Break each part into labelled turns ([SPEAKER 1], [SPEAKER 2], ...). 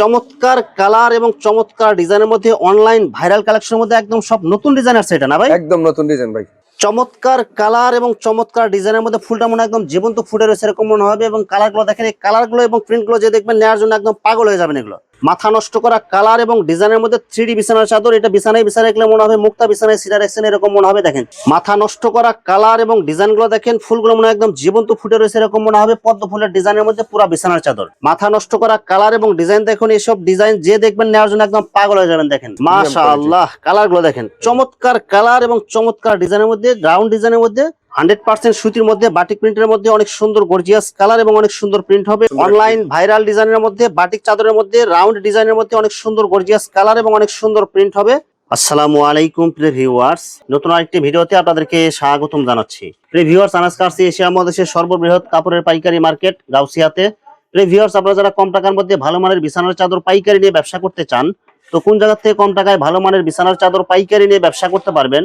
[SPEAKER 1] চমৎকার কালার এবং চমৎকার ডিজাইনের মধ্যে অনলাইন ভাইরাল কালেকশনের মধ্যে একদম সব নতুন ডিজাইন আছে এটা না ভাই?
[SPEAKER 2] একদম নতুন ডিজাইন ভাই।
[SPEAKER 1] চমৎকার কালার এবং চমৎকার ডিজাইনের মধ্যে ফুলটা মনে একদম জীবন্ত ফুটে রয়েছে এরকম মনে হবে। এবং কালারগুলো দেখেন এই কালারগুলো এবং প্রিন্টগুলো যে দেখবেন নেওয়ার জন্য একদম পাগল হয়ে যাবেন এগুলো। মাথা নষ্ট করা কালার এবং ডিজাইনের মধ্যে থ্রি ডি বিছানার চাদর এটা বিছানায় বিছানায় রাখলে মনে হবে মুক্তা বিছানায় সিরা রাখছেন এরকম মনে হবে দেখেন। মাথা নষ্ট করা কালার এবং ডিজাইনগুলো দেখেন ফুলগুলো মনে একদম জীবন্ত ফুটে রয়েছে এরকম মনে হবে পদ্ম ফুলের ডিজাইনের মধ্যে পুরো বিছানার চাদর। মাথা নষ্ট করা কালার এবং ডিজাইন দেখুন এইসব ডিজাইন যে দেখবেন নেওয়ার জন্য একদম পাগল হয়ে যাবেন দেখেন। মাশা আল্লাহ কালারগুলো দেখেন চমৎকার কালার এবং চমৎকার ডিজাইনের মধ্যে রাউন্ড ডিজাইনের মধ্যে হান্ড্রেড পার্সেন্ট সুতির মধ্যে বাটিক প্রিন্টের মধ্যে অনেক সুন্দর গর্জিয়াস কালার এবং অনেক সুন্দর প্রিন্ট হবে। অনলাইন ভাইরাল ডিজাইনের মধ্যে বাটিক চাদরের মধ্যে রাউন্ড ডিজাইনের মধ্যে অনেক সুন্দর গর্জিয়াস কালার এবং অনেক সুন্দর প্রিন্ট হবে। আসসালামু আলাইকুম প্রিয় ভিউয়ার্স। নতুন আরেকটি ভিডিওতে আপনাদেরকে স্বাগতম জানাচ্ছি। প্রিয় ভিউয়ার্স আনাজ কার্সি এশিয়া মহাদেশের সর্ববৃহৎ কাপড়ের পাইকারি মার্কেট গাউসিয়াতে। প্রিয় ভিউয়ার্স আপনারা যারা কম টাকার মধ্যে ভালো মানের বিছানার চাদর পাইকারি নিয়ে ব্যবসা করতে চান তো কোন জায়গা থেকে কম টাকায় ভালো মানের বিছানার চাদর পাইকারি নিয়ে ব্যবসা করতে পারবেন?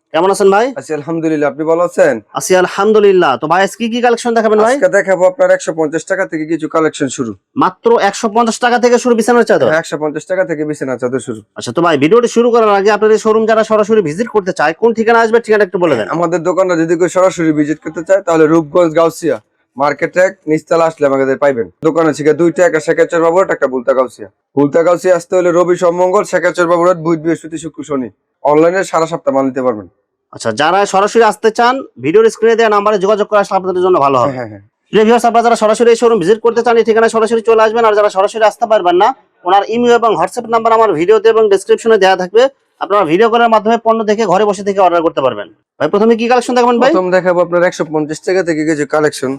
[SPEAKER 1] কেমন আছেন ভাই?
[SPEAKER 2] আছি আলহামদুলিল্লাহ আপনি ভালো আছেন?
[SPEAKER 1] আছি আলহামদুলিল্লাহ। তো ভাই কি কি কালেকশন দেখাবেন ভাই?
[SPEAKER 2] আজকে দেখাবো আপনার একশো পঞ্চাশ টাকা থেকে কিছু কালেকশন শুরু।
[SPEAKER 1] মাত্র একশো পঞ্চাশ টাকা থেকে শুরু বিছানার চাদর?
[SPEAKER 2] একশো পঞ্চাশ টাকা থেকে বিছানা চাদর শুরু।
[SPEAKER 1] আচ্ছা তো ভাই ভিডিওটি শুরু করার আগে আপনাদের শোরুম যারা সরাসরি ভিজিট করতে চায় কোন ঠিকানা আসবে ঠিকানা একটু বলে দেন।
[SPEAKER 2] আমাদের দোকানটা যদি কেউ সরাসরি ভিজিট করতে চায় তাহলে রূপগঞ্জ গাউসিয়া মার্কেট ট্র্যাক নিচতলা আসলে আমাদের পাইবেন। দোকানে থেকে দুইটা একটা শেখাচর বাবুর একটা বুলতা গাউসিয়া। বুলতা গাউসিয়া আসতে হলে রবি সোমমঙ্গল শেখাচর বাবুর বুধ বৃহস্পতি শুক্র শনি। অনলাইনে সারা সপ্তাহ মাল নিতে পারবেন।
[SPEAKER 1] আচ্ছা যারা সরাসরি আসতে চান ভিডিওর স্ক্রিনে দেওয়া নাম্বারে যোগাযোগ করা আসলে আপনাদের জন্য ভালো হবে।
[SPEAKER 2] হ্যাঁ হ্যাঁ
[SPEAKER 1] আপনারা যারা সরাসরি এই শোরুম ভিজিট করতে চান এই ঠিকানায় সরাসরি চলে আসবেন। আর যারা সরাসরি আসতে পারবেন না ওনার ইমেল এবং হোয়াটসঅ্যাপ নাম্বার আমার ভিডিওতে এবং ডেসক্রিপশনে দেওয়া থাকবে। আপনারা ভিডিও কলের মাধ্যমে পণ্য দেখে ঘরে বসে থেকে অর্ডার করতে পারবেন। ভাই প্রথমে কি কালেকশন দেখাবেন ভাই?
[SPEAKER 2] প্রথম দেখাবো আপনার একশো পঞ্চাশ টাকা থেকে কিছু কালেকশন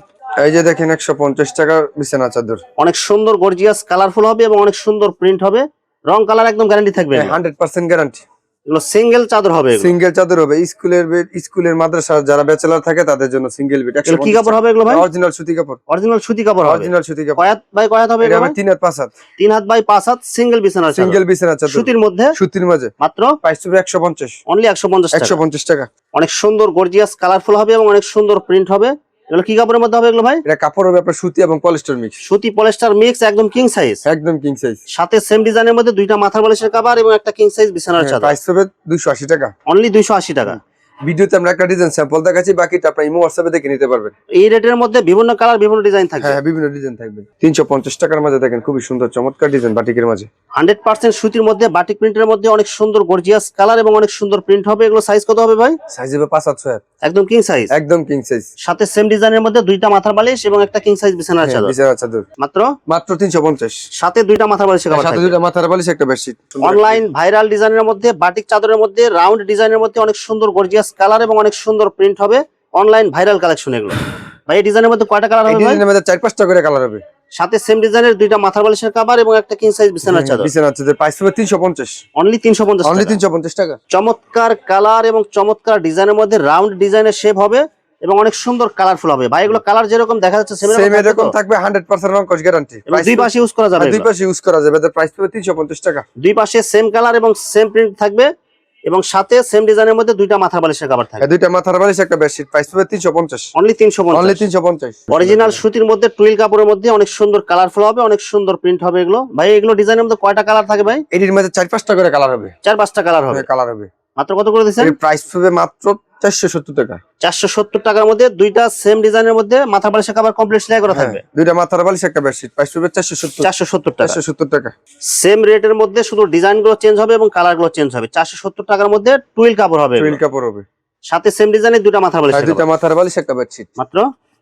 [SPEAKER 2] এই যে দেখেন একশো পঞ্চাশ টাকার বিছানা চাদর।
[SPEAKER 1] অনেক সুন্দর গর্জিয়াস কালারফুল হবে এবং অনেক সুন্দর প্রিন্ট হবে। রং কালার একদম গ্যারান্টি থাকবে
[SPEAKER 2] হান্ড্রেড পার্সেন্ট গ্যারান্টি
[SPEAKER 1] এগুলো সিঙ্গেল চাদর হবে
[SPEAKER 2] সিঙ্গেল চাদর হবে। স্কুলের বেড স্কুলের মাদ্রাসা যারা ব্যাচেলার থাকে তাদের জন্য সিঙ্গেল বেড
[SPEAKER 1] এগুলো কি কাপড় হবে এগুলো ভাই?
[SPEAKER 2] অরিজিনাল সুতি কাপড়।
[SPEAKER 1] অরিজিনাল সুতি কাপড়
[SPEAKER 2] অরিজিনাল সুতি কাপড়।
[SPEAKER 1] কয়াত বাই কয়াত হবে
[SPEAKER 2] এটা তিন হাত পাঁচ হাত।
[SPEAKER 1] তিন হাত বাই পাঁচ হাত সিঙ্গেল বিছানার চাদর।
[SPEAKER 2] সিঙ্গেল বিছানা চাদর।
[SPEAKER 1] সুতির মধ্যে?
[SPEAKER 2] সুতির মাঝে।
[SPEAKER 1] মাত্র?
[SPEAKER 2] প্রাইস হবে একশো পঞ্চাশ।
[SPEAKER 1] অনলি একশো পঞ্চাশ
[SPEAKER 2] একশো পঞ্চাশ টাকা।
[SPEAKER 1] অনেক সুন্দর গর্জিয়াস কালারফুল হবে এবং অনেক সুন্দর প্রিন্ট হবে। এগুলো কি কাপড়ের মধ্যে হবে এগুলো ভাই?
[SPEAKER 2] এটা কাপড় হবে আপনার সুতি এবং পলিস্টার মিক্স
[SPEAKER 1] সুতি পলিস্টার মিক্স একদম কিং সাইজ
[SPEAKER 2] একদম কিং সাইজ
[SPEAKER 1] সাথে সেম ডিজাইনের মধ্যে দুইটা মাথার বালিশের কাভার এবং একটা কিং সাইজ বিছানার চাদর।
[SPEAKER 2] প্রাইস হবে দুইশো আশি টাকা।
[SPEAKER 1] অনলি দুইশো আশি টাকা।
[SPEAKER 2] ভিডিওতে আমরা একটা ডিজাইন স্যাম্পল দেখাচ্ছি বাকিটা আপনার ইমো হোয়াটসঅ্যাপে দেখে নিতে পারবেন।
[SPEAKER 1] এই রেটের মধ্যে বিভিন্ন কালার বিভিন্ন ডিজাইন থাকবে।
[SPEAKER 2] হ্যাঁ হ্যাঁ, বিভিন্ন ডিজাইন থাকবে। তিনশো পঞ্চাশ টাকার মাঝে দেখেন খুবই সুন্দর চমৎকার ডিজাইন বাটিকের মাঝে।
[SPEAKER 1] হান্ড্রেড পার্সেন্ট সুতির মধ্যে বাটিক প্রিন্টের মধ্যে অনেক সুন্দর গর্জিয়াস কালার এবং অনেক সুন্দর প্রিন্ট হবে। এগুলো সাইজ কত হবে ভাই?
[SPEAKER 2] সাইজ হবে পাঁচ হাত ছয় হাত।
[SPEAKER 1] একদম কিং সাইজ
[SPEAKER 2] একদম কিং সাইজ
[SPEAKER 1] সাথে সেম ডিজাইনের মধ্যে দুইটা মাথার বালিশ এবং একটা কিং সাইজ বিছানার চাদর।
[SPEAKER 2] বিছানা চাদর।
[SPEAKER 1] মাত্র?
[SPEAKER 2] মাত্র তিনশো পঞ্চাশ।
[SPEAKER 1] সাথে দুইটা মাথার বালিশের কাভার
[SPEAKER 2] সাথে দুইটা মাথার বালিশ একটা বেডশিট
[SPEAKER 1] অনলাইন ভাইরাল ডিজাইনের মধ্যে বাটিক চাদরের মধ্যে রাউন্ড ডিজাইনের মধ্যে অনেক সুন্দর গর্জিয়াস কালার এবং অনেক সুন্দর প্রিন্ট হবে। অনলাইন ভাইরাল কালেকশন এগুলো। ভাই এই ডিজাইনের মধ্যে কয়টা কালার হবে ভাই?
[SPEAKER 2] ডিজাইনের মধ্যে চার পাঁচটা করে কালার হবে।
[SPEAKER 1] সাথে সেম ডিজাইনের দুইটা মাথার বালিশের কাভার এবং একটা কিং সাইজ বিছানার চাদর।
[SPEAKER 2] বিছানা চাদর। প্রাইস হবে তিনশো পঞ্চাশ।
[SPEAKER 1] অনলি তিনশো পঞ্চাশ
[SPEAKER 2] অনলি তিনশো পঞ্চাশ টাকা।
[SPEAKER 1] চমৎকার কালার এবং চমৎকার ডিজাইনের মধ্যে রাউন্ড ডিজাইনের শেপ হবে এবং অনেক সুন্দর কালারফুল হবে। ভাই এগুলো কালার যেরকম দেখা যাচ্ছে সেম
[SPEAKER 2] এরকম থাকবে হান্ড্রেড পার্সেন্ট রং কস গ্যারান্টি
[SPEAKER 1] দুই পাশে ইউজ করা যাবে
[SPEAKER 2] দুই পাশে ইউজ করা যাবে। এদের প্রাইস হবে তিনশো পঞ্চাশ টাকা।
[SPEAKER 1] দুই পাশে সেম কালার এবং সেম প্রিন্ট থাকবে। এবং সাথে সেম ডিজাইনের মধ্যে দুইটা মাথার বালিশের কাভার
[SPEAKER 2] থাকে। দুইটা মাথার বালিশ একটা বেডশিট প্রাইস হবে তিনশো পঞ্চাশ।
[SPEAKER 1] অনলি 350
[SPEAKER 2] অনলি
[SPEAKER 1] পঞ্চাশ
[SPEAKER 2] তিনশো পঞ্চাশ।
[SPEAKER 1] অরিজিনাল সুতির মধ্যে টুইল কাপড়ের মধ্যে অনেক সুন্দর কালারফুল হবে অনেক সুন্দর প্রিন্ট হবে এগুলো। ভাই এগুলো ডিজাইনের মধ্যে কয়টা কালার থাকে ভাই?
[SPEAKER 2] এটির মধ্যে চার পাঁচটা করে কালার হবে।
[SPEAKER 1] চার পাঁচটা কালার হবে।
[SPEAKER 2] কালার হবে।
[SPEAKER 1] মাত্র কত করে দিচ্ছেন
[SPEAKER 2] প্রাইস হবে মাত্র চারশো সত্তর টাকা।
[SPEAKER 1] চারশো সত্তর টাকার মধ্যে দুইটা সেম ডিজাইনের মধ্যে মাথা বালিশের কাভার কমপ্লিট সেলাই করা
[SPEAKER 2] হ্যাঁ,
[SPEAKER 1] থাকবে?
[SPEAKER 2] দুইটা মাথার বালিশ একটা বেডশিট প্রাইস চারশো সত্তর।
[SPEAKER 1] চারশো সত্তর টাকা।
[SPEAKER 2] চারশো সত্তর টাকা।
[SPEAKER 1] সেম রেটের মধ্যে শুধু ডিজাইনগুলো চেঞ্জ হবে এবং কালারগুলো চেঞ্জ হবে। চারশো সত্তর টাকার মধ্যে টুইল কাপড় হবে
[SPEAKER 2] টুইল কাপড় হবে।
[SPEAKER 1] সাথে সেম ডিজাইনের দুটা মাথা
[SPEAKER 2] আর
[SPEAKER 1] বালিশের
[SPEAKER 2] দুইটা। মাথার বালিশ একটা বেডশিট
[SPEAKER 1] মাত্র?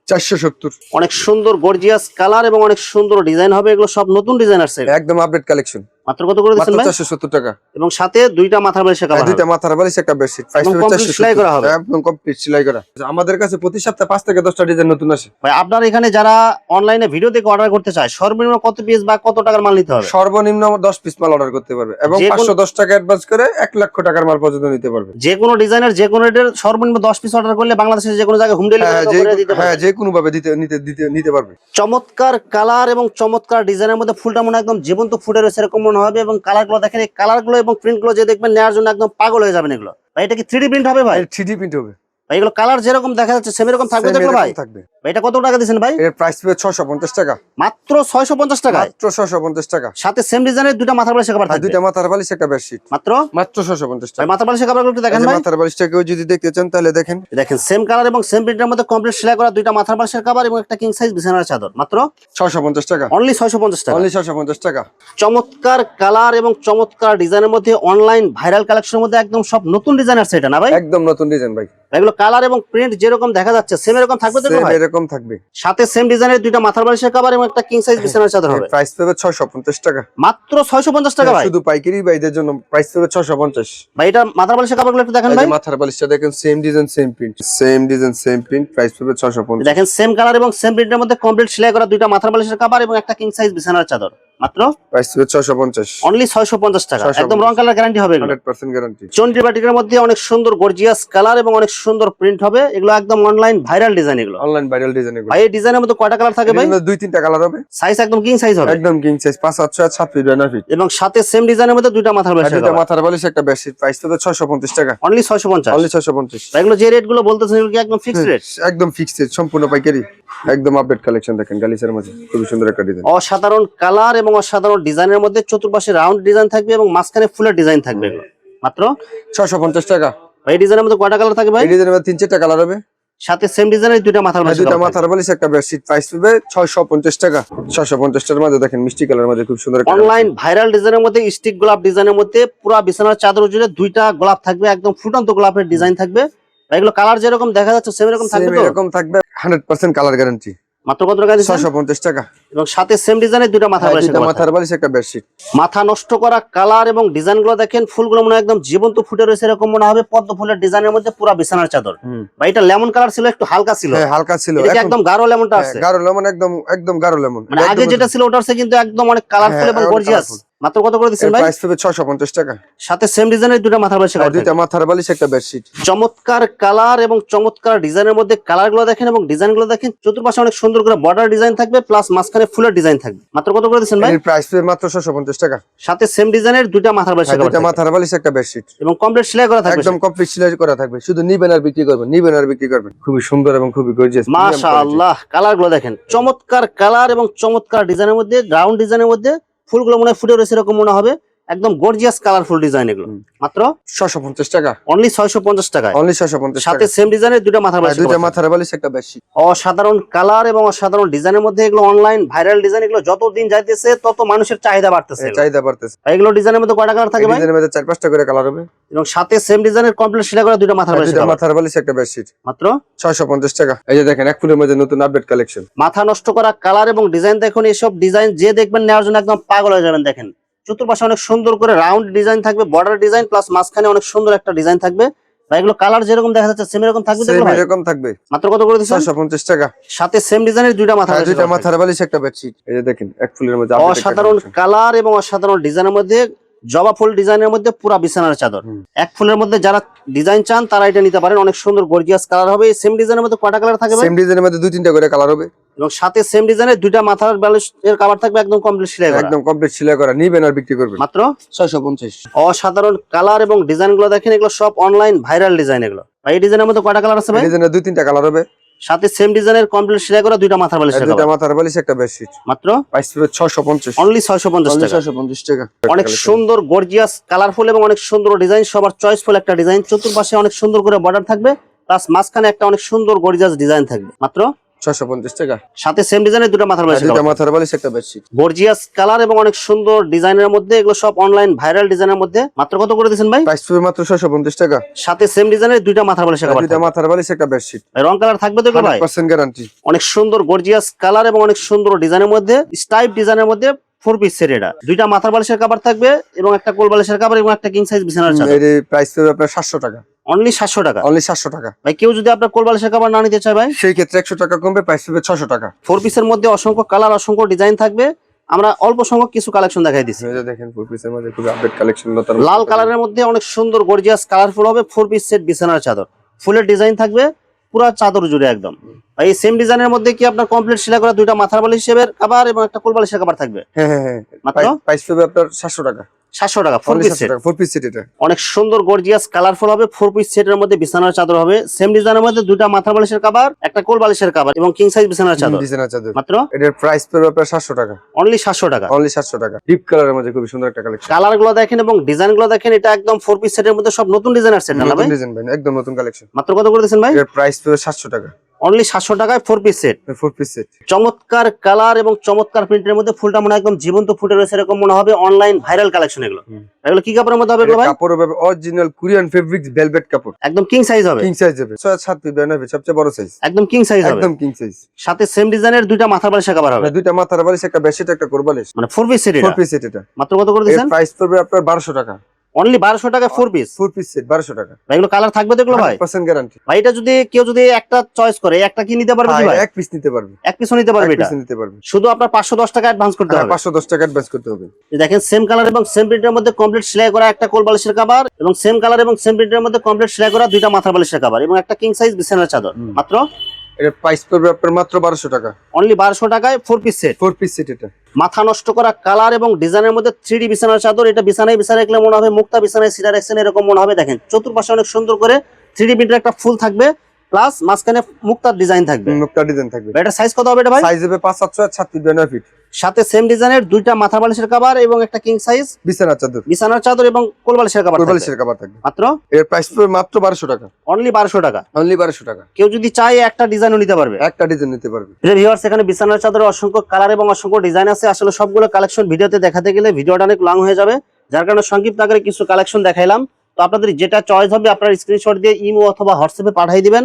[SPEAKER 2] চারশো সত্তর।
[SPEAKER 1] অনেক সুন্দর গর্জিয়াস কালার এবং অনেক সুন্দর ডিজাইন হবে। এগুলো সব নতুন ডিজাইন আসছে
[SPEAKER 2] একদম আপডেট কালেকশন
[SPEAKER 1] মাত্র কত করে দিচ্ছেন ভাই?
[SPEAKER 2] চারশো সত্তর টাকা।
[SPEAKER 1] এবং সাথে দুইটা মাথার বালিশের
[SPEAKER 2] হ্যাঁ, দুইটা মাথার বালিশ একটা বেডশিট
[SPEAKER 1] সেলাই করা হবে।
[SPEAKER 2] একদম কমপ্লিট সেলাই করা। আমাদের কাছে প্রতি সপ্তাহে পাঁচ থেকে দশটা ডিজাইন নতুন আসে।
[SPEAKER 1] ভাই আপনার এখানে যারা অনলাইনে ভিডিও দেখে অর্ডার করতে চায় সর্বনিম্ন কত পিস বা কত টাকার মাল নিতে হবে?
[SPEAKER 2] সর্বনিম্ন আমার দশ পিস মাল অর্ডার করতে পারবে এবং
[SPEAKER 1] যে কোন-
[SPEAKER 2] পাঁচশো দশ টাকা অ্যাডভান্স করে এক লক্ষ টাকার মাল পর্যন্ত নিতে পারবে।
[SPEAKER 1] যে কোনো ডিজাইনের যে কোনো রেটের সর্বনিম্ন দশ পিস অর্ডার করলে বাংলাদেশের যে কোনো জায়গায় হোম
[SPEAKER 2] হ্যাঁ
[SPEAKER 1] ডেলিভারি করে দিতে
[SPEAKER 2] হ্যাঁ যে কোনো ভাবে দিতে নিতে দিতে নিতে পারবে।
[SPEAKER 1] চমৎকার কালার এবং চমৎকার ডিজাইনের মধ্যে ফুলটা মনে হয় একদম জীবন্ত ফুটে রয়েছে এরকম মনে হবে এবং কালারগুলো দেখেন এই কালারগুলো এবং প্রিন্টগুলো যে দেখবেন নেওয়ার জন্য একদম পাগল হয়ে যাবেন এগুলো। ভাই এটা কি থ্রি প্রিন্ট হবে ভাই?
[SPEAKER 2] থ্রি ডি প্রিন্ট হবে।
[SPEAKER 1] ভাই এগুলো কালার যেরকম দেখা যাচ্ছে সেম এরকম থাকবে ভাই?
[SPEAKER 2] থাকবে।
[SPEAKER 1] এটা কত টাকা দিচ্ছেন ভাই?
[SPEAKER 2] এর প্রাইস পেয়ে ছশো পঞ্চাশ টাকা।
[SPEAKER 1] মাত্র ছয়শো পঞ্চাশ
[SPEAKER 2] মাত্র ছশো পঞ্চাশ টাকা।
[SPEAKER 1] সাথে সেম ডিজাইনের দুটা মাথার কাবার থাকবে।
[SPEAKER 2] দুইটা মাথার বালিশ একটা বেডশিট
[SPEAKER 1] মাত্র?
[SPEAKER 2] মাত্র ছশো পঞ্চাশ
[SPEAKER 1] ভাই
[SPEAKER 2] টাকা।
[SPEAKER 1] মাথার কাবার একটু দেখেন ভাই।
[SPEAKER 2] মাথার বালিশটা কেউ যদি দেখতে চান তাহলে দেখেন।
[SPEAKER 1] দেখেন সেম কালার এবং সেম প্রিন্টের মধ্যে কমপ্লিট সেলাই করা দুইটা মাথার বালিশের কাবার এবং একটা কিং সাইজ বিছানার চাদর। মাত্র?
[SPEAKER 2] ছশো পঞ্চাশ টাকা।
[SPEAKER 1] অনলি ছয়শো পঞ্চাশ টাকা।
[SPEAKER 2] অনলি ছশো পঞ্চাশ টাকা।
[SPEAKER 1] চমৎকার কালার এবং চমৎকার ডিজাইনের মধ্যে অনলাইন ভাইরাল কালেকশনের মধ্যে একদম সব নতুন ডিজাইন আসছে এটা না ভাই?
[SPEAKER 2] একদম নতুন ডিজাইন ভাই।
[SPEAKER 1] এগুলো কালার এবং প্রিন্ট যেরকম দেখা যাচ্ছে সেম এরকম থাকবে তো ভাই?
[SPEAKER 2] এরকম থাকবে।
[SPEAKER 1] সাথে সেম ডিজাইনের দুইটা মাথার বালিশের কভার এবং একটা কিং সাইজ বিছানার চাদর হবে।
[SPEAKER 2] প্রাইস হবে 650 টাকা।
[SPEAKER 1] মাত্র ছয়শো পঞ্চাশ টাকা ভাই।
[SPEAKER 2] শুধু পাইকারি ভাইদের জন্য প্রাইস ছশো পঞ্চাশ।
[SPEAKER 1] ভাই এটা মাথার বালিশের কভারগুলো একটু দেখেন ভাই।
[SPEAKER 2] এই মাথার বালিশটা দেখেন same design same print same design same print price ছশো পঞ্চাশ।
[SPEAKER 1] দেখেন সেম কালার এবং সেম প্রিন্টের মধ্যে কমপ্লিট সেলাই করা দুইটা মাথার বালিশের কাবার এবং একটা কিং সাইজ বিছানার চাদর। মাত্র
[SPEAKER 2] প্রাইস
[SPEAKER 1] অনলি টাকা। একদম রং কালার গ্যারান্টি হবে এগুলো।
[SPEAKER 2] হান্ড্রেড পার্সেন্ট গ্যারান্টি
[SPEAKER 1] চন্ডি বাটিকের মধ্যে অনেক সুন্দর গর্জিয়াস কালার এবং অনেক সুন্দর প্রিন্ট হবে। এগুলো একদম অনলাইন ভাইরাল ডিজাইন এগুলো।
[SPEAKER 2] অনলাইন ভাইরাল ডিজাইন এগুলো।
[SPEAKER 1] ভাই এই ডিজাইনের মধ্যে কয়টা কালার থাকে ভাই?
[SPEAKER 2] দুই তিনটা কালার হবে।
[SPEAKER 1] সাইজ একদম কিং সাইজ হবে।
[SPEAKER 2] একদম কিং সাইজ ফিট
[SPEAKER 1] এবং সাথে সেম ডিজাইনের মধ্যে দুইটা মাথার
[SPEAKER 2] দুইটা মাথার বালিশ একটা বেডশিট প্রাইস ছশো পঞ্চাশ টাকা।
[SPEAKER 1] অনলি ছয়শো পঞ্চাশ।
[SPEAKER 2] অনলি ছশো পঞ্চাশ।
[SPEAKER 1] এগুলো যে রেটগুলো বলতেছেন এগুলো একদম ফিক্সড রেট
[SPEAKER 2] একদম ফিক্সড সম্পূর্ণ পাইকারি। একদম আপডেট কালেকশন দেখেন গালিসের মাঝে খুবই সুন্দর একটা ডিজাইন
[SPEAKER 1] অসাধারণ কালার এবং অসাধারণ ডিজাইনের মধ্যে চতুর্পাশে রাউন্ড ডিজাইন থাকবে এবং মাঝখানে ফুলের ডিজাইন থাকবে। মাত্র?
[SPEAKER 2] ছশো পঞ্চাশ টাকা।
[SPEAKER 1] ভাই এই ডিজাইনের মধ্যে কয়টা কালার থাকবে ভাই?
[SPEAKER 2] এই ডিজাইনের মধ্যে তিন চারটা কালার হবে।
[SPEAKER 1] সাথে সেম ডিজাইনের দুইটা মাথার বালিশের
[SPEAKER 2] দুইটা মাথার বালিশ একটা বেডশিট প্রাইস ছয়শো পঞ্চাশ টাকা। ছয়শো পঞ্চাশ টাকার মধ্যে দেখেন মিষ্টি কালার মধ্যে খুব সুন্দর একটা
[SPEAKER 1] অনলাইন ভাইরাল ডিজাইনের মধ্যে স্টিক গোলাপ ডিজাইনের মধ্যে পুরো বিছানার চাদর জুড়ে দুইটা গোলাপ থাকবে একদম ফুটন্ত গোলাপের ডিজাইন থাকবে। এগুলো কালার যেরকম দেখা যাচ্ছে সেম এরকম থাকবে তো?
[SPEAKER 2] এরকম থাকবে হান্ড্রেড পার্সেন্ট কালার গ্যারান্টি
[SPEAKER 1] মাত্র কত টাকা দিচ্ছেন?
[SPEAKER 2] ছয়শো পঞ্চাশ টাকা।
[SPEAKER 1] এবং সাথে সেম ডিজাইনের মাথার বালিশের
[SPEAKER 2] দুইটা
[SPEAKER 1] কাবার
[SPEAKER 2] মাথার বালিশ একটা বেডশিট
[SPEAKER 1] মাথা নষ্ট করা কালার এবং ডিজাইনগুলো দেখেন ফুলগুলো মনে হয় একদম জীবন্ত ফুটে রয়েছে এরকম মনে হবে পদ্ম ফুলের ডিজাইনের মধ্যে পুরো বিছানার চাদর। ভাই এটা লেমন কালার ছিল একটু হালকা ছিল।
[SPEAKER 2] হ্যাঁ হালকা ছিল।
[SPEAKER 1] এটা একদম গাঢ় লেমনটা
[SPEAKER 2] হ্যাঁ,
[SPEAKER 1] আছে?
[SPEAKER 2] গাঢ় লেমন একদম একদম গাঢ় লেমন
[SPEAKER 1] মানে আগে যেটা ছিল ওটা কিন্তু একদম অনেক কালারফুল
[SPEAKER 2] হ্যাঁ,
[SPEAKER 1] এবং গর্জিয়াস। মাত্র কত করে দিচ্ছেন ভাই?
[SPEAKER 2] প্রাইস ছয়শো পঞ্চাশ টাকা।
[SPEAKER 1] সাথে সেম ডিজাইনের দুইটা মাথার
[SPEAKER 2] আর দুইটা
[SPEAKER 1] থাকবে।
[SPEAKER 2] মাথার বালিশ একটা বেডশিট
[SPEAKER 1] চমৎকার কালার এবং চমৎকার ডিজাইনের মধ্যে কালারগুলো দেখেন এবং ডিজাইনগুলো দেখেন চতুর্পাশে অনেক সুন্দর করে বর্ডার ডিজাইন থাকবে প্লাস মাঝখানে ফুলের ডিজাইন থাকবে। মাত্র কত করে দিচ্ছেন ভাই?
[SPEAKER 2] এর প্রাইস পেবে মাত্র ছশো পঞ্চাশ টাকা।
[SPEAKER 1] সাথে সেম ডিজাইনের দুইটা মাথার কাবার
[SPEAKER 2] দুইটা
[SPEAKER 1] থাকবে।
[SPEAKER 2] মাথার বালিশ একটা বেডশিট
[SPEAKER 1] এবং কমপ্লিট সেলাই করা থাকবে।
[SPEAKER 2] একদম কমপ্লিট সেলাই করা থাকবে। শুধু নিবেন আর বিক্রি করবেন নিবেন আর বিক্রি করবেন। খুবই সুন্দর এবং খুবই গর্জিয়াস
[SPEAKER 1] মাশাআল্লাহ কালারগুলো দেখেন। চমৎকার কালার এবং চমৎকার ডিজাইনের মধ্যে রাউন্ড ডিজাইনের মধ্যে ফুলগুলো মনে হয় ফুটে রয়েছে এরকম মনে হবে। একদম গর্জিয়াস কালারফুল ডিজাইন এগুলো। মাত্র
[SPEAKER 2] ছশো পঞ্চাশ টাকা।
[SPEAKER 1] অনলি ছয়শো পঞ্চাশ টাকায়।
[SPEAKER 2] অনলি ছশো পঞ্চাশ
[SPEAKER 1] সাথে
[SPEAKER 2] টাকা
[SPEAKER 1] সেম ডিজাইনের দুইটা মাথার
[SPEAKER 2] দুইটা
[SPEAKER 1] কাবার থাকবে।
[SPEAKER 2] মাথার বালিশ একটা বেডশিট
[SPEAKER 1] অসাধারণ কালার এবং অসাধারণ ডিজাইনের মধ্যে এগুলো অনলাইন ভাইরাল ডিজাইন এগুলো যত দিন যাইতেছে তত মানুষের চাহিদা বাড়তেছে।
[SPEAKER 2] চাহিদা বাড়তেছে।
[SPEAKER 1] এগুলো ডিজাইনের মধ্যে কয়টা কালার থাকে ভাই?
[SPEAKER 2] ডিজাইনের মধ্যে চার পাঁচটা করে কালার হবে।
[SPEAKER 1] এবং সাথে সেম ডিজাইনের কমপ্লিট সেলাই করা দুইটা মাথার বালিশের
[SPEAKER 2] দুইটা
[SPEAKER 1] কাবার।
[SPEAKER 2] মাথার বালিশ একটা বেডশিট
[SPEAKER 1] মাত্র?
[SPEAKER 2] ছয়শো পঞ্চাশ টাকা। এই যে দেখেন এক ফুলের মধ্যে নতুন আপডেট কালেকশন
[SPEAKER 1] মাথা নষ্ট করা কালার এবং ডিজাইন দেখুন এইসব ডিজাইন যে দেখবেন নেওয়ার জন্য একদম পাগল হয়ে যাবেন দেখেন। চতুর্পাশে অনেক সুন্দর করে রাউন্ড ডিজাইন থাকবে বর্ডার ডিজাইন প্লাস মাঝখানে অনেক সুন্দর একটা ডিজাইন থাকবে। এগুলো কালার যেরকম দেখা যাচ্ছে সেম এরকম থাকবে
[SPEAKER 2] সেম এরকম থাকবে।
[SPEAKER 1] মাত্র কত করে
[SPEAKER 2] ছয়শো পঞ্চাশ টাকা।
[SPEAKER 1] সাথে সেম ডিজাইনের দুইটা মাথা
[SPEAKER 2] আর দুইটা মাথার বালিশ একটা বেডশিট এই যে দেখেন এক ফুলের মধ্যে
[SPEAKER 1] অসাধারণ কালার এবং অসাধারণ ডিজাইনের মধ্যে জবা ফুল ডিজাইনের মধ্যে পুরা বিছানার চাদর। এক ফুলের মধ্যে যারা ডিজাইন চান তারা এটা নিতে পারেন। অনেক সুন্দর গর্জিয়াস কালার হবে। সেম ডিজাইনের মধ্যে কয়টা কালার থাকবে
[SPEAKER 2] সেম ডিজাইনের মধ্যে দুই তিনটা করে কালার হবে।
[SPEAKER 1] এবং সাথে সেম ডিজাইনের দুইটা মাথার ব্যালেন্সের কাভার থাকবে একদম কমপ্লিট সেলাই করা।
[SPEAKER 2] একদম কমপ্লিট সেলাই করা। নিবেন আর বিক্রি করবেন।
[SPEAKER 1] মাত্র?
[SPEAKER 2] ছয়শো পঞ্চাশ।
[SPEAKER 1] অসাধারণ কালার এবং ডিজাইনগুলো দেখেন এগুলো সব অনলাইন ভাইরাল ডিজাইন এগুলো। ভাই এই ডিজাইনের মধ্যে কয়টা কালার আছে ভাই?
[SPEAKER 2] ডিজাইনের দুই তিনটা কালার হবে।
[SPEAKER 1] সাথে সেম ডিজাইনের কমপ্লিট সেলাই করা দুইটা মাথার ব্যালেন্সের
[SPEAKER 2] দুইটা মাথার বালিশ একটা বেডশিট
[SPEAKER 1] মাত্র?
[SPEAKER 2] প্রাইস ছশো পঞ্চাশ।
[SPEAKER 1] অনলি ছয়শো পঞ্চাশ টাকা।
[SPEAKER 2] ছয়শো পঞ্চাশ টাকা।
[SPEAKER 1] অনেক সুন্দর গর্জিয়াস কালারফুল এবং অনেক সুন্দর ডিজাইন সবার চয়েসফুল একটা ডিজাইন চতুর্পাশে অনেক সুন্দর করে বর্ডার থাকবে প্লাস মাঝখানে একটা অনেক সুন্দর গর্জিয়াস ডিজাইন থাকবে। মাত্র?
[SPEAKER 2] ছশো পঞ্চাশ টাকা।
[SPEAKER 1] সাথে সেম ডিজাইনের দুটো মাথার ব্যালেন্সের
[SPEAKER 2] মাথার বালিশ একটা বেডশিট
[SPEAKER 1] গর্জিয়াস কালার এবং অনেক সুন্দর ডিজাইনের মধ্যে এগুলো সব অনলাইন ভাইরাল ডিজাইনের মধ্যে। মাত্র কত করে দিয়েছেন ভাই?
[SPEAKER 2] প্রাইস পড়বে মাত্র ছশো পঞ্চাশ টাকা।
[SPEAKER 1] সাথে সেম ডিজাইনের দুইটা মাথার ব্যালেন্সের
[SPEAKER 2] আর
[SPEAKER 1] কাভার
[SPEAKER 2] দুইটা মাথার বালিশ একটা বেডশিট
[SPEAKER 1] রং কালার থাকবে তো ভাই?
[SPEAKER 2] গ্যারান্টি
[SPEAKER 1] অনেক সুন্দর গর্জিয়াস কালার এবং অনেক সুন্দর ডিজাইনের মধ্যে স্টাইপ ডিজাইনের মধ্যে ফোর পিস সেট এটা। দুইটা মাথার বালিশের থাকবে এবং একটা কোল বালিশের কাবার এবং একটা কিং সাইজ বিছানার চাদর।
[SPEAKER 2] এর প্রাইস পড়বে আপনার সাতশো টাকা।
[SPEAKER 1] অনলি সাতশো টাকা।
[SPEAKER 2] অনলি সাতশো টাকা।
[SPEAKER 1] ভাই কেউ যদি আপনার কোল বালিশের কাবার না নিতে চায় ভাই?
[SPEAKER 2] সেই ক্ষেত্রে একশো টাকা কমবে প্রাইস পড়বে ছশো টাকা।
[SPEAKER 1] ফোর পিসের মধ্যে অসংখ্য কালার অসংখ্য ডিজাইন থাকবে। আমরা অল্প সংখ্যক কিছু কালেকশন দেখাই দিচ্ছি
[SPEAKER 2] দেখেন ফুল পিসের মধ্যে খুবই আপডেট কালেকশন
[SPEAKER 1] লাল কালারের মধ্যে অনেক সুন্দর গর্জিয়াস কালারফুল হবে ফোর পিস সেট বিছানার চাদর। ফুলের ডিজাইন থাকবে পুরো চাদর জুড়ে একদম। এই সেম ডিজাইনের মধ্যে কি আপনার কমপ্লিট সেলাই করা দুইটা মাথার বালিশ হিসেবে কাবার এবং একটা কোল বালিশের কাবার থাকবে?
[SPEAKER 2] হ্যাঁ হ্যাঁ হ্যাঁ। প্রাইস পড়বে আপনার সাতশো টাকা।
[SPEAKER 1] সাতশো টাকা four piece set
[SPEAKER 2] four piece set এটা।
[SPEAKER 1] অনেক সুন্দর গর্জিয়াস কালারফুল হবে ফোর পিস সেটের মধ্যে বিছানার চাদর হবে। সেম ডিজাইনের মধ্যে দুইটা মাথার বালিশের কাবার একটা কোল বালিশের কাবার এবং কিং সাইজ বিছানার চাদর।
[SPEAKER 2] ডিজাইনার চাদর।
[SPEAKER 1] মাত্র?
[SPEAKER 2] এটার প্রাইস পড়বে আপনার সাতশো টাকা।
[SPEAKER 1] অনলি সাতশো টাকা।
[SPEAKER 2] অনলি সাতশো টাকা। ডিপ কালারের মধ্যে খুবই সুন্দর একটা কালেকশন
[SPEAKER 1] কালারগুলো দেখেন এবং ডিজাইনগুলো দেখেন এটা একদম ফোর পিস সেটের মধ্যে সব নতুন ডিজাইনার সেট না
[SPEAKER 2] নতুন
[SPEAKER 1] ভাই?
[SPEAKER 2] ডিজাইন ভাই একদম নতুন কালেকশন
[SPEAKER 1] মাত্র কত করে দিচ্ছেন ভাই?
[SPEAKER 2] এর প্রাইস পড়বে সাতশো টাকা।
[SPEAKER 1] অনলি সাতশো টাকায় four piece set
[SPEAKER 2] four piece set
[SPEAKER 1] চমৎকার কালার এবং চমৎকার প্রিন্টের মধ্যে ফুলটা মনে হয় একদম জীবন্ত ফুটে রয়েছে এরকম মনে হবে অনলাইন ভাইরাল কালেকশন এগুলো। এগুলো কি কাপড়ের মধ্যে হবে এগুলো ভাই?
[SPEAKER 2] কাপড় হবে অরিজিনাল কোরিয়ান ফেব্রিক্স ভেলভেট কাপড়।
[SPEAKER 1] একদম কিং সাইজ হবে।
[SPEAKER 2] কিং সাইজ হবে। ছয় সাত পিস হবে সবচেয়ে বড় সাইজ
[SPEAKER 1] একদম কিং সাইজ হবে।
[SPEAKER 2] একদম কিং সাইজ
[SPEAKER 1] সাথে সেম ডিজাইনের দুইটা মাথার বালিশ কাবার হবে।
[SPEAKER 2] দুইটা মাথার বালিশ একটা বেডশিট একটা কোরবালিশ
[SPEAKER 1] মানে four piece set
[SPEAKER 2] four piece set এটা।
[SPEAKER 1] মাত্র কত করে
[SPEAKER 2] এর
[SPEAKER 1] দিচ্ছেন
[SPEAKER 2] প্রাইস পড়বে আপনার বারোশো টাকা।
[SPEAKER 1] অনলি বারোশো টাকা four piece
[SPEAKER 2] four piece set বারোশো টাকা।
[SPEAKER 1] ভাই এগুলো কালার থাকবে তো এগুলো ভাই?
[SPEAKER 2] পার্সেন্ট গ্যারান্টি
[SPEAKER 1] ভাই এটা যদি কেউ যদি একটা চয়েস করে একটা কি নিতে পারবে ভাই
[SPEAKER 2] এক পিস নিতে পারবে।
[SPEAKER 1] এক পিসও নিতে পারবে এটা?
[SPEAKER 2] পিস নিতে পারবে।
[SPEAKER 1] শুধু আপনার পাঁচশো দশ টাকা অ্যাডভান্স করতে হবে।
[SPEAKER 2] পাঁচশো দশ টাকা অ্যাডভান্স করতে হবে।
[SPEAKER 1] দেখেন সেম কালার এবং সেম প্রিন্টের মধ্যে কমপ্লিট সেলাই করা একটা কোল বালিশের কাবার এবং সেম কালার এবং সেম প্রিন্টের মধ্যে কমপ্লিট সেলাই করা দুইটা মাথার বালিশের কাবার এবং একটা কিং সাইজ বিছানার চাদর। মাত্র
[SPEAKER 2] এর প্রাইস পড়বে আপনার মাত্র বারোশো টাকা।
[SPEAKER 1] অনলি বারোশো টাকায় four piece set
[SPEAKER 2] four piece set এটা।
[SPEAKER 1] মাথা নষ্ট করা কালার এবং ডিজাইনের মধ্যে থ্রি ডি বিছানার চাদর এটা বিছানায় বিছানায় গেলে মনে হবে মুক্তা বিছানায় সিটার এক্সেন এরকম মনে হবে। দেখেন চতুর্পাশে অনেক সুন্দর করে থ্রি ডি প্রিন্টের একটা ফুল থাকবে। প্লাস মাঝখানে মুক্তার ডিজাইন থাকবে।
[SPEAKER 2] মুক্তা ডিজাইন থাকবে।
[SPEAKER 1] এটা সাইজ কত হবে এটা ভাই?
[SPEAKER 2] সাইজ হবে পাঁচ সাতশো আর সাত ফিট
[SPEAKER 1] সাথে সেম ডিজাইনের দুইটা মাথা বালিশের কাবার এবং একটা কিং সাইজ
[SPEAKER 2] বিছানার চাদর।
[SPEAKER 1] বিছানার চাদর এবং কোল বালিশের কাবার থাকবে।
[SPEAKER 2] কোরবালিশের কাবার থাকবে।
[SPEAKER 1] মাত্র?
[SPEAKER 2] এর প্রাইস পড়বে মাত্র বারোশো টাকা।
[SPEAKER 1] অনলি বারোশো টাকা।
[SPEAKER 2] অনলি বারোশো টাকা।
[SPEAKER 1] কেউ যদি চায় একটা ডিজাইনও নিতে পারবে।
[SPEAKER 2] একটা ডিজাইন নিতে পারবে।
[SPEAKER 1] ভিউয়ার্স এখানে বিছানার চাদরের অসংখ্য কালার এবং অসংখ্য ডিজাইন আছে। আসলে সবগুলো কালেকশন ভিডিওতে দেখাতে গেলে ভিডিওটা অনেক লং হয়ে যাবে। যার কারণে সংক্ষিপ্ত আকারে কিছু কালেকশন দেখাইলাম। তো আপনাদের যেটা চয়েস হবে আপনার স্ক্রিনশট দিয়ে ইমো অথবা হোয়াটসঅ্যাপে পাঠিয়ে দিবেন।